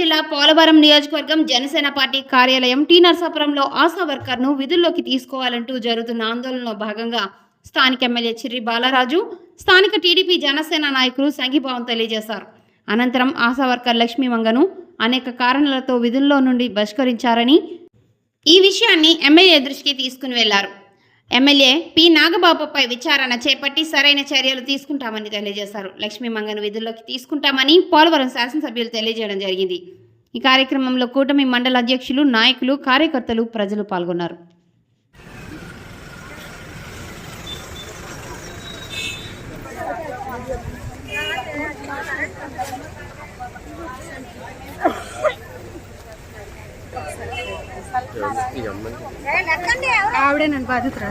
జిల్లా పోలవరం నియోజకవర్గం జనసేన పార్టీ కార్యాలయం టీ నరసాపురంలో ఆశా వర్కర్ను విధుల్లోకి తీసుకోవాలంటూ జరుగుతున్న ఆందోళనలో భాగంగా స్థానిక ఎమ్మెల్యే చిర్రి బాలరాజు స్థానిక టీడీపీ జనసేన నాయకులు సంఘీభావం తెలియజేశారు. అనంతరం ఆశా వర్కర్ లక్ష్మీ మంగను అనేక కారణాలతో విధుల్లో నుండి బహిష్కరించారని ఈ విషయాన్ని ఎమ్మెల్యే దృష్టికి తీసుకుని వెళ్ళారు. ఎమ్మెల్యే పి నాగబాబుపై విచారణ చేపట్టి సరైన చర్యలు తీసుకుంటామని తెలియజేశారు. లక్ష్మీ మంగను విధుల్లోకి తీసుకుంటామని పోలవరం శాసనసభ్యులు తెలియజేయడం జరిగింది. ఈ కార్యక్రమంలో కూటమి మండల అధ్యక్షులు నాయకులు కార్యకర్తలు ప్రజలు పాల్గొన్నారు. ఆవిడే నన్ను బాధితురా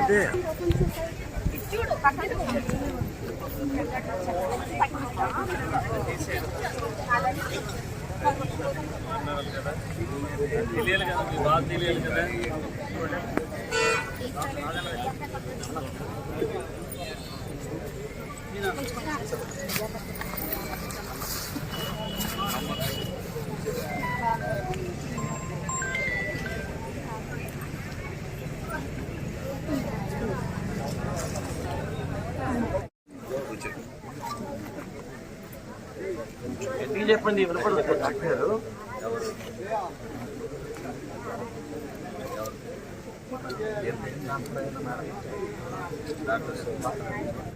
తెలియాలి కదా ఎందుకు చెప్పండి వినపడదు. డాక్టర్.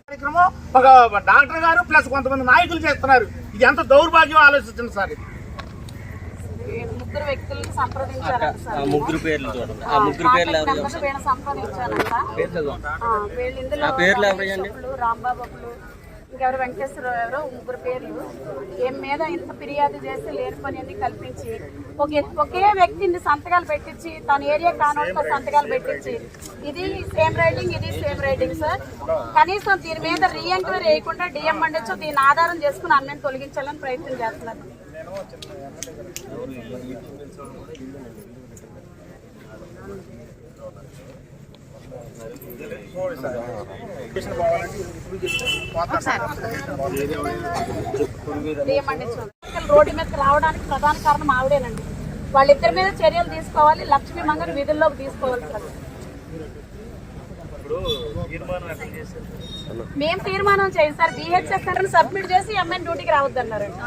కార్యక్రమం ఒక డాక్టర్ గారు ప్లస్ కొంతమంది నాయకులు చేస్తున్నారు. ఇది ఎంత దౌర్భాగ్యం ఆలోచించండి సార్ ఇది. ముగ్గురు వ్యక్తులను సంప్రదించారంట సార్. ముగ్గురు పేర్లు చూడండి. ఆ ముగ్గురు పేర్లు సంప్రదించారంట. ఇందులో పేర్లు రాంబాబు ఇంకెవరు వెంకటేశ్వరరావు ఎవరో ముగ్గురు పేర్లు. ఏం మీద ఇంత ఫిర్యాదు చేసి లేని పని అన్ని కల్పించి ఒక ఒకే వ్యక్తిని సంతకాలు పెట్టించి తన ఏరియా కానోళ్ళతో సంతకాలు పెట్టించి ఇది సేమ్ రైటింగ్ ఇది సేమ్ రైటింగ్ సార్ కనీసం దీని మీద రీ ఎంక్వైరీ వేయకుండా డిఎం మండొచ్చు దీని ఆధారం చేసుకుని అన్నని తొలగించాలని ప్రయత్నం చేస్తున్నారు. రోడ్డు మీదకి రావడానికి ప్రధాన కారణం ఆవిడేనండి. వాళ్ళిద్దరి మీద చర్యలు తీసుకోవాలి లక్ష్మీ మంగని విధుల్లోకి తీసుకోవాలి సార్. మేము తీర్మానం చేయం సార్. బిహెచ్ఎస్ సెంటర్ సబ్మిట్ చేసి ఎంఎన్ డ్యూటీకి రావద్దన్నారండి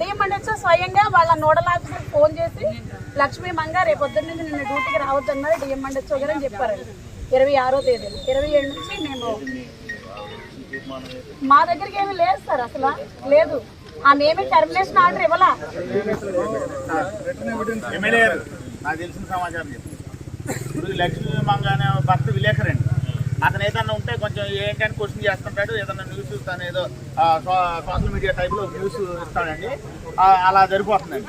డిఎంఎన్హెచ్ఓ స్వయంగా వాళ్ళ నోడల్ ఆఫీసర్ ఫోన్ చేసి లక్ష్మీ మంగ రేపు పొద్దున్న నుంచి నిన్న డ్యూటీకి రావద్దన్నారు. డిఎంఎన్హెచ్ఓ గారు అని చెప్పారండి. ఇరవై ఆరో తేదీ ఇరవై ఏడు నుంచి మేము మా దగ్గరికి ఏమీ లేదు సార్ అసలు. లేదు. ఆమె ఏమీ టర్మినేషన్ ఆర్డర్ ఇవ్వలా? నాకు తెలిసిన సమాచారం ఇప్పుడు లక్ష్మీ మంగనే భర్త విలేకరండి అతను ఏదన్నా ఉంటే కొంచెం ఏంటని క్వశ్చన్ చేస్తుంటాడు ఏదన్నా న్యూస్ తను ఏదో సోషల్ మీడియా టైప్లో న్యూస్ ఇస్తాడండి. అలా జరిగిపోతుందండి.